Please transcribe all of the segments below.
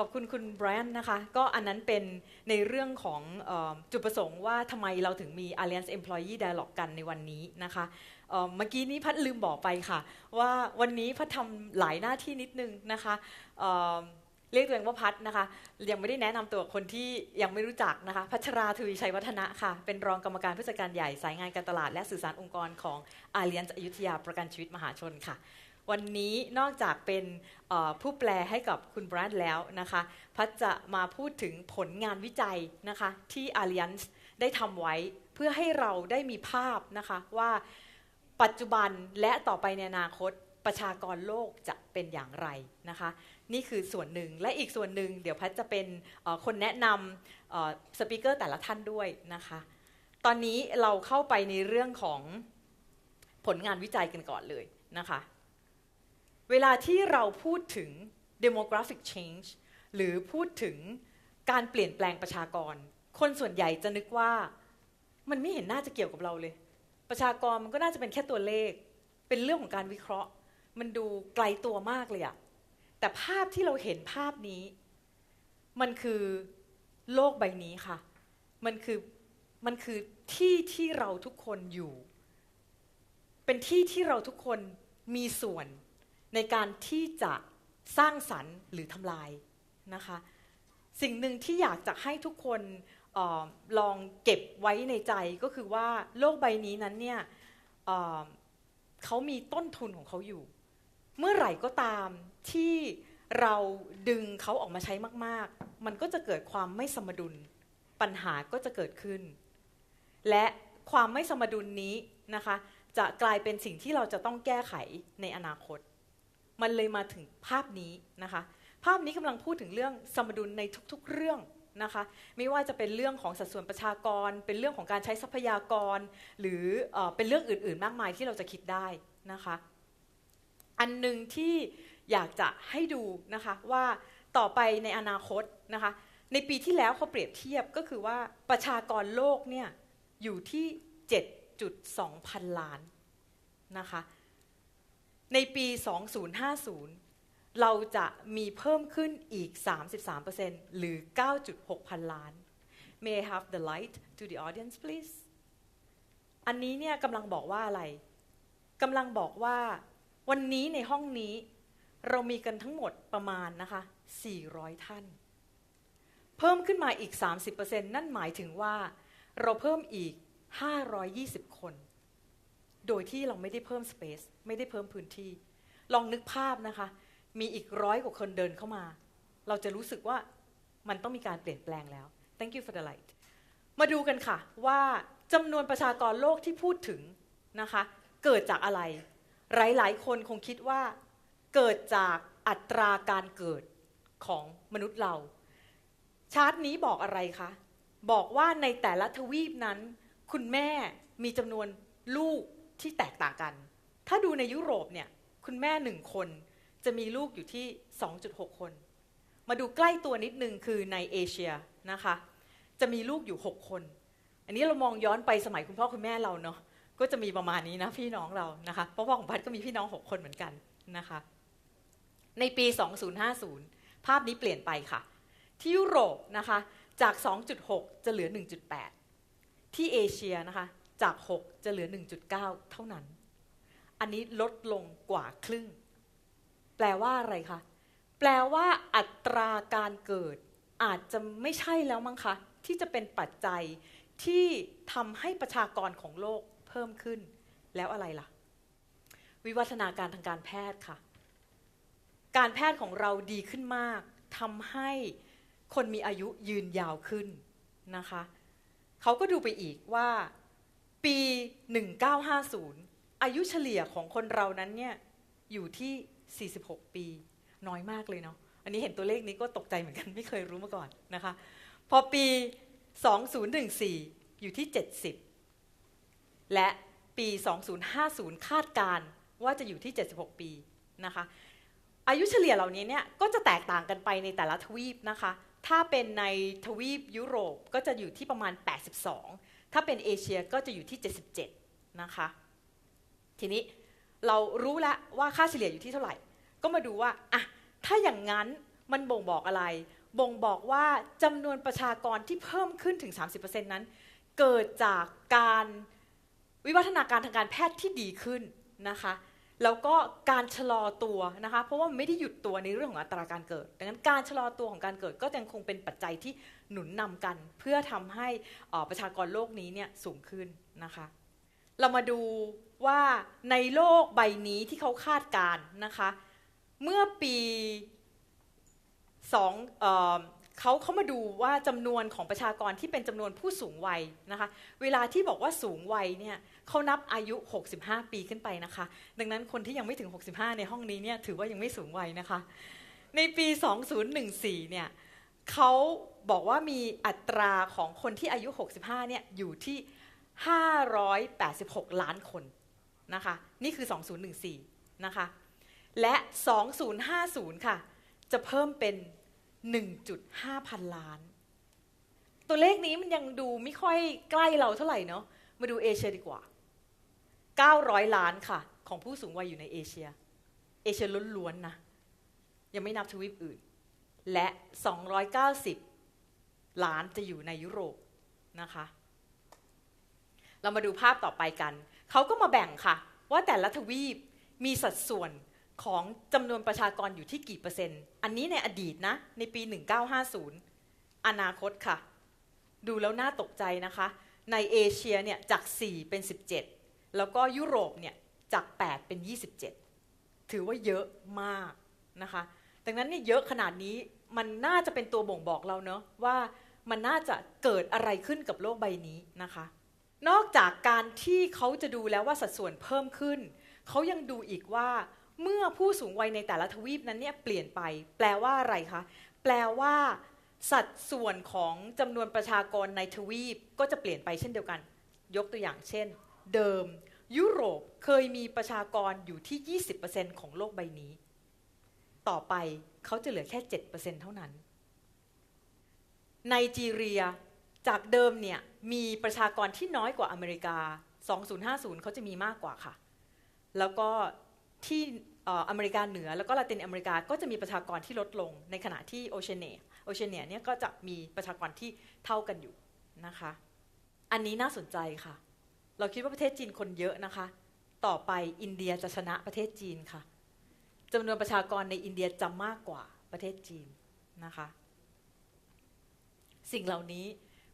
อบคุณคุณแบรนด์นะคะ ก็อันนั้นเป็นในเรื่องของออจุดประสงค์ว่าทำไมเราถึงมี Alliance Employee Dialogue กันในวันนี้นะคะเมื่อกี้นี้พัดลืมบอกไปค่ะ ว่าวันนี้พัดทำหลายหน้าที่นิดนึงนะคะเเรียกตัวเองว่าพัดนะคะ ยังไม่ได้แนะนำตัวคนที่ยังไม่รู้จักนะคะ พัชราทวีชัยวัฒนะค่ะ เป็นรองกรรมการผู้จัดการใหญ่สายงานการตลาด และสื่อสารองค์กรของ Alliance อยุธยาประกันชีวิตมหาชนค่ะ วันนี้นอกจากเป็นผู้แปลให้กับคุณแบรนด์แล้วนะคะ พัดจะมาพูดถึงผลงานวิจัยนะคะ ที่ Alliance ได้ทำไว้เพื่อให้เราได้มีภาพนะคะว่าปัจจุบันและต่อไปในอนาคตประชากรโลกจะเป็นอย่างไรนะคะ นี่คือส่วนหนึ่งและอีกส่วนหนึ่ง เดี๋ยวพัดจะเป็นคนแนะนำสปิเกอร์แต่ละท่านด้วยนะคะ ตอนนี้เราเข้าไปในเรื่องของผลงานวิจัยกันก่อนเลยนะคะ เวลาที่เราพูดถึง demographic change หรือพูดถึงการเปลี่ยนแปลงประชากร คนส่วนใหญ่จะนึกว่ามันไม่เห็นน่าจะเกี่ยวกับเราเลย ประชากรมันก็น่าจะเป็นแค่ตัวเลข เป็นเรื่องของการวิเคราะห์ มันดูไกลตัวมากเลยอะแต่ภาพที่เราเห็นภาพนี้ มันคือโลกใบนี้ค่ะ มันคือมันคือที่ที่เราทุกคนอยู่ เป็นที่ที่เราทุกคนมีส่วน ในการที่จะสร้างสรรค์หรือทำลายนะคะ สิ่งหนึ่งที่อยากจะให้ทุกคนออลองเก็บไว้ในใจก็คือว่าโลกใบนี้นั้นเนี่ยเเขามีต้นทุนของเขาอยู่ เมื่อไหร่ก็ตามที่เราดึงเขาออกมาใช้มาก ๆ มันก็จะเกิดความไม่สมดุล ปัญหาก็จะเกิดขึ้น และความไม่สมดุลนี้นะคะ จะกลายเป็นสิ่งที่เราจะต้องแก้ไขในอนาคต มันเลยมาถึงภาพนี้นะคะ ภาพนี้กำลังพูดถึงเรื่องสมดุลในทุกๆ เรื่องนะคะไม่ว่าจะเป็นเรื่องของสัดส่วนประชากร เป็นเรื่องของการใช้ทรัพยากร หรือเออเป็นเรื่องอื่นๆ มากมายที่เราจะคิดได้นะคะ อันหนึ่งที่อยากจะให้ดูนะคะว่าต่อไปในอนาคตนะคะในปีที่แล้วเขาเปรียบเทียบก็คือว่าประชากรโลกเนี่ยอยู่ที่ 7.2 พันล้านนะคะ ในปี 2050 เราจะมีเพิ่มขึ้นอีก 33%หรือ 9.6 พันล้าน May I have the light to the audience please อันนี้เนี่ยกำลังบอกว่าอะไรกำลังบอกว่าวันนี้ในห้องนี้ เรามีกันทั้งหมดประมาณนะคะ 400 ท่าน เพิ่มขึ้นมาอีก 30%นั่นหมายถึงว่า เราเพิ่มอีก 520 คน โดยที่เราไม่ได้เพิ่มสเปซไม่ได้เพิ่มพื้นที่ ลองนึกภาพนะคะ มีอีกร้อยกว่าคนเดินเข้ามา เราจะรู้สึกว่ามันต้องมีการเปลี่ยนแปลงแล้ว thank you for the light มาดูกันค่ะว่าจำนวนประชากรโลกที่พูดถึงนะคะ เกิดจากอะไร หลายๆ คนคงคิดว่า เกิดจากอัตราการเกิดของมนุษย์เรา ชาร์ตนี้บอกอะไรคะ บอกว่าในแต่ละทวีปนั้น คุณแม่มีจำนวนลูก ที่แตกต่างกัน ถ้าดูในยุโรปเนี่ยคุณแม่หนึ่งคนจะมีลูกอยู่ที่ 2.6 คน มาดูใกล้ตัวนิดนึงคือในเอเชียนะคะ จะมีลูกอยู่ 6 คน อันนี้เรามองย้อนไปสมัยคุณพ่อคุณแม่เราเนาะก็จะมีประมาณนี้นะพี่น้องเรานะคะเพราะพ่อของพัดก็มีพี่น้อง 6 คนเหมือนกันนะคะ ในปี 2050 ภาพนี้เปลี่ยนไปค่ะ ที่ยุโรปนะคะจาก 2.6 จะเหลือ 1.8 ที่เอเชียนะคะ จาก 6 จะเหลือ 1.9 เท่านั้น อันนี้ลดลงกว่าครึ่ง แปลว่าอะไรคะ แปลว่าอัตราการเกิด อาจจะไม่ใช่แล้วมั้งคะ ที่จะเป็นปัจจัยที่ทำให้ประชากรของโลกเพิ่มขึ้น แล้วอะไรล่ะ วิวัฒนาการทางการแพทย์ค่ะ การแพทย์ของเราดีขึ้นมากทำให้คนมีอายุยืนยาวขึ้นนะคะ เขาก็ดูไปอีกว่า ปี 1950 อายุเฉลี่ยของคนเรานั้นเนี่ยอยู่ที่ 46 ปี น้อยมากเลยเนาะ อันนี้เห็นตัวเลขนี้ก็ตกใจเหมือนกันไม่เคยรู้มาก่อนนะคะ พอปี 2014 อยู่ที่ 70 และปี 2050 คาดการว่าจะอยู่ที่ 76 ปีนะคะ อายุเฉลี่ยเหล่านี้เนี่ยก็จะแตกต่างกันไปในแต่ละทวีปนะคะ ถ้าเป็นในทวีปยุโรปก็จะอยู่ที่ประมาณ 82 ถ้าเป็นเอเชียก็จะอยู่ที่ 77 นะคะ ทีนี้เรารู้แล้วว่าค่าเฉลี่ยอยู่ที่เท่าไหร่ ก็มาดูว่าอะถ้าอย่างนั้นมันบ่งบอกอะไร บ่งบอกว่าจำนวนประชากรที่เพิ่มขึ้นถึง 30%นั้น เกิดจากการวิวัฒนาการทางการแพทย์ที่ดีขึ้นนะคะ แล้วก็การชะลอตัวนะคะ เพราะว่าไม่ได้หยุดตัวในเรื่องของอัตราการเกิด ดังนั้นการชะลอตัวของการเกิดก็ยังคงเป็นปัจจัยที่หนุนนำกัน เพื่อทำให้ประชากรโลกนี้เนี่ยสูงขึ้นนะคะ เรามาดูว่าในโลกใบนี้ที่เขาคาดการนะคะ เมื่อปีสอง เขาเขามาดูว่าจำนวนของประชากรที่เป็นจำนวนผู้สูงวัยนะคะ เวลาที่บอกว่าสูงวัยเนี่ยเขานับอายุ 65 ปีขึ้นไปนะคะ ดังนั้นคนที่ยังไม่ถึง 65 ในห้องนี้เนี่ยถือว่ายังไม่สูงวัยนะคะ ในปี 2014 เนี่ยเขาบอกว่ามีอัตราของคนที่อายุ 65 เนี่ยอยู่ที่ 586 ล้านคนนะคะ นี่คือ 2014 นะคะ และ 2050 ค่ะ จะเพิ่มเป็น 1.5 พันล้าน ตัวเลขนี้มันยังดูไม่ค่อยใกล้เราเท่าไหร่เนาะมาดูเอเชียดีกว่า 900 ล้านค่ะ ของผู้สูงวัยอยู่ในเอเชีย เอเชียล้วนๆนะ ยังไม่นับทวีปอื่น และ 290 ล้านจะอยู่ในยุโรปนะคะ เรามาดูภาพต่อไปกัน เขาก็มาแบ่งค่ะ ว่าแต่ละทวีปมีสัดส่วน ของจำนวนประชากรอยู่ที่กี่เปอร์เซ็นต์ อันนี้ในอดีตนะ ในปี 1950 อนาคตค่ะ ดูแล้วน่าตกใจนะคะ ในเอเชียเนี่ยจาก 4 เป็น 17 แล้วก็ยุโรปเนี่ยจาก 8 เป็น 27 ถือว่าเยอะมากนะคะ ดังนั้นเนี่ยเยอะขนาดนี้มันน่าจะเป็นตัวบ่งบอกเราเนอะว่ามันน่าจะเกิดอะไรขึ้นกับโลกใบนี้นะคะ นอกจากการที่เขาจะดูแล้วว่าสัดส่วนเพิ่มขึ้น เขายังดูอีกว่า เมื่อผู้สูงวัยในแต่ละทวีปนั้นเนี่ยเปลี่ยนไป แปลว่าอะไรคะ แปลว่า สัดส่วนของจำนวนประชากรในทวีปก็จะเปลี่ยนไปเช่นเดียวกัน ยกตัวอย่างเช่น เดิม ยุโรปเคยมีประชากรอยู่ที่ 20%ของโลกใบนี้ ต่อไปเขาจะเหลือแค่ 7%เท่านั้นไนจีเรียจากเดิมเนี่ยมีประชากรที่น้อยกว่าอเมริกา 2050 เขาจะมีมากกว่าค่ะ แล้วก็ที่ อเมริกาเหนือแล้วก็ลาตินอเมริกาก็จะมีประชากรที่ลดลงในขณะที่โอเชียเนียโอเชียเนียเนี่ยก็จะมีประชากรที่เท่ากันอยู่นะคะ อันนี้น่าสนใจค่ะ เราคิดว่าประเทศจีนคนเยอะนะคะ ต่อไปอินเดียจะชนะประเทศจีนค่ะจำนวนประชากรในอินเดียจะมากกว่าประเทศจีนนะคะ สิ่งเหล่านี้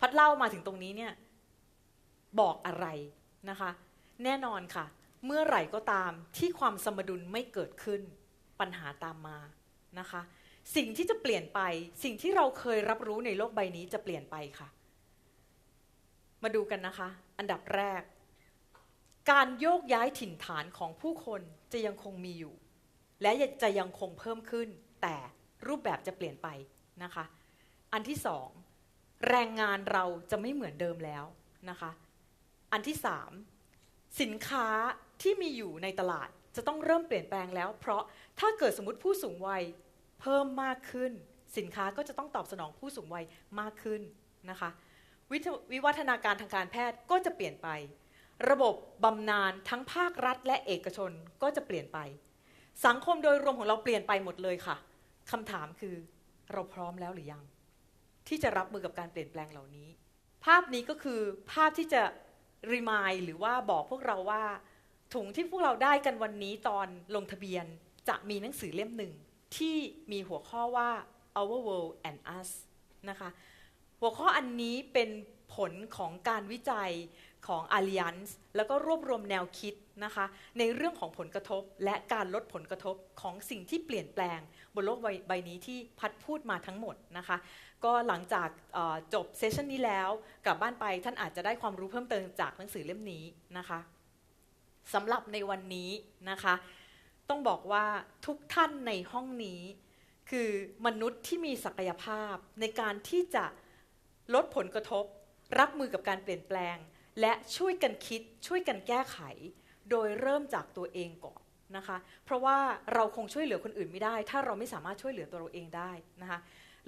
พัดเล่ามาถึงตรงนี้เนี่ยบอกอะไรนะคะ แน่นอนค่ะ เมื่อไหร่ก็ตามที่ความสมดุลไม่เกิดขึ้นปัญหาตามมานะคะ สิ่งที่จะเปลี่ยนไป สิ่งที่เราเคยรับรู้ในโลกใบนี้จะเปลี่ยนไปค่ะ มาดูกันนะคะ อันดับแรก การโยกย้ายถิ่นฐานของผู้คนจะยังคงมีอยู่ และจะยังคงเพิ่มขึ้น แต่รูปแบบจะเปลี่ยนไปนะคะ อันที่สองแรงงานเราจะไม่เหมือนเดิมแล้วนะคะ อันที่สามสินค้า ที่มีอยู่ในตลาดจะต้องเริ่มเปลี่ยนแปลงแล้ว เพราะถ้าเกิดสมมติผู้สูงวัยเพิ่มมากขึ้น สินค้าก็จะต้องตอบสนองผู้สูงวัยมากขึ้นนะคะววิวัฒนาการทางการแพทย์ก็จะเปลี่ยนไป ระบบบำนาญทั้งภาครัฐและเอกชนก็จะเปลี่ยนไป สังคมโดยรวมของเราเปลี่ยนไปหมดเลยค่ะคำถามคือเราพร้อมแล้วหรือยัง ที่จะรับมือกับการเปลี่ยนแปลงเหล่านี้ ภาพนี้ก็คือภาพที่จะรีมายหรือว่าบอกพวกเราว่า ถุงที่พวกเราได้กันวันนี้ตอนลงทะเบียนจะมีหนังสือเล่มหนึ่ง ที่มีหัวข้อว่า our world and us นะคะ หัวข้ออันนี้เป็นผลของการวิจัยของ Alliance แล้วก็รวบรวมแนวคิดนะคะ ในเรื่องของผลกระทบ และการลดผลกระทบของสิ่งที่เปลี่ยนแปลง บนโลกใบนี้ที่พัดพูดมาทั้งหมดนะคะ ก็หลังจากจบเซสชันนี้แล้วกลับบ้านไปท่านอาจจะได้ความรู้เพิ่มเติมจากหนังสือเล่มนี้นะคะ สำหรับในวันนี้นะคะ ต้องบอกว่าทุกท่านในห้องนี้ คือมนุษย์ที่มีศักยภาพในการที่จะลดผลกระทบ รับมือกับการเปลี่ยนแปลง และช่วยกันคิดช่วยกันแก้ไข โดยเริ่มจากตัวเองก่อนนะคะ เพราะว่าเราคงช่วยเหลือคนอื่นไม่ได้ ถ้าเราไม่สามารถช่วยเหลือตัวเราเองได้นะคะ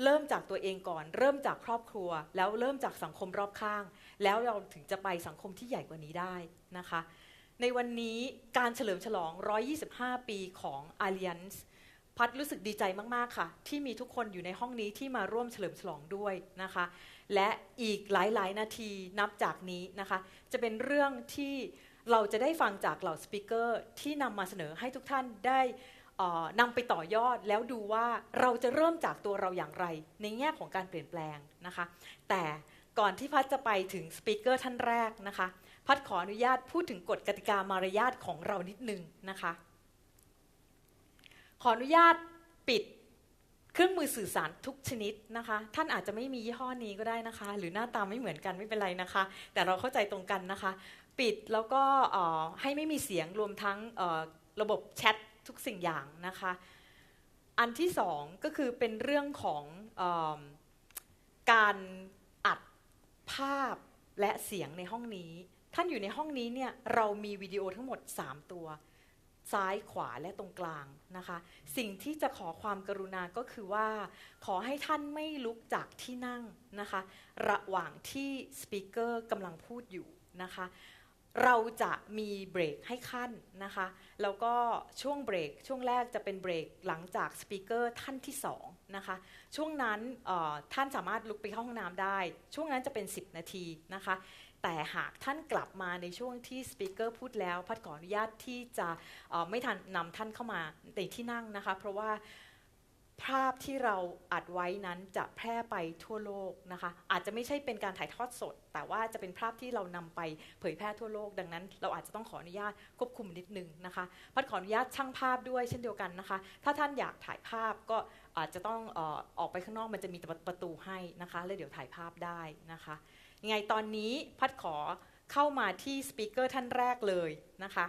เริ่มจากตัวเองก่อน เริ่มจากครอบครัว แล้วเริ่มจากสังคมรอบข้าง แล้วเราถึงจะไปสังคมที่ใหญ่กว่านี้ได้นะคะ ในวันนี้การเฉลิมฉลอง 125 ปีของ Alliance พัดรู้สึกดีใจมาก ๆ ค่ะ ที่มีทุกคนอยู่ในห้องนี้ที่มาร่วมเฉลิมฉลองด้วยนะคะ และอีกหลาย ๆ นาทีนับจากนี้นะคะ จะเป็นเรื่องที่เราจะได้ฟังจากเหล่าสปิเกอร์ที่นำมาเสนอให้ทุกท่านได้นำไปต่อยอดแล้วดูว่าเราจะเริ่มจากตัวเราอย่างไร ในแง่ของการเปลี่ยนแปลงนะคะ แต่ก่อนที่พัดจะไปถึงสปิเกอร์ท่านแรกนะคะ พัดขออนุญาตพูดถึงกฎกติกามารยาทของเรานิดนึงนะคะ ขออนุญาตปิดเครื่องมือสื่อสารทุกชนิดนะคะ ท่านอาจจะไม่มียี่ห้อนี้ก็ได้นะคะ หรือหน้าตาไม่เหมือนกันไม่เป็นไรนะคะ แต่เราเข้าใจตรงกันนะคะ ปิดแล้วก็ให้ไม่มีเสียงรวมทั้งระบบแชททุกสิ่งอย่างนะคะ อันที่สองก็คือเป็นเรื่องของอการอัดภาพและเสียงในห้องนี้ ท่านอยู่ในห้องนี้เนี่ยเรามีวิดีโอทั้งหมด 3 ตัว ซ้ายขวาและตรงกลางนะคะ สิ่งที่จะขอความกรุณาก็คือว่า ขอให้ท่านไม่ลุกจากที่นั่งนะคะ ระหว่างที่สปีกเกอร์กำลังพูดอยู่นะคะเราจะมีเบรกให้ขั้นนะคะ แล้วก็ช่วงเบรกช่วงแรกจะเป็นเบรกหลังจากสปีกเกอร์ท่านที่สอง นะคะ ช่วงนั้นท่านสามารถลุกไปเข้าห้องน้ำได้ ช่วงนั้นจะเป็น 10 นาทีนะคะ แต่หากท่านกลับมาในช่วงที่สปีกเกอร์พูดแล้ว พัดขออนุญาตที่จะไม่ทันนำท่านเข้ามาในที่นั่งนะคะ เพราะว่า ภาพที่เราอัดไว้นั้นจะแพร่ไปทั่วโลกนะคะ อาจจะไม่ใช่เป็นการถ่ายทอดสด แต่ว่าจะเป็นภาพที่เรานำไปเผยแพร่ทั่วโลก ดังนั้น เราอาจจะต้องขออนุญาตควบคุมนิดนึงนะคะพัดขออนุญาตช่างภาพด้วยเช่นเดียวกันนะคะ ถ้าท่านอยากถ่ายภาพก็อาจจะต้องออออกไปข้างนอกมันจะมีประตูให้นะคะแล้วเดี๋ยวถ่ายภาพได้นะคะยังไงตอนนี้พัดขอเข้ามาที่สปีกเกอร์ท่านแรกเลยนะคะ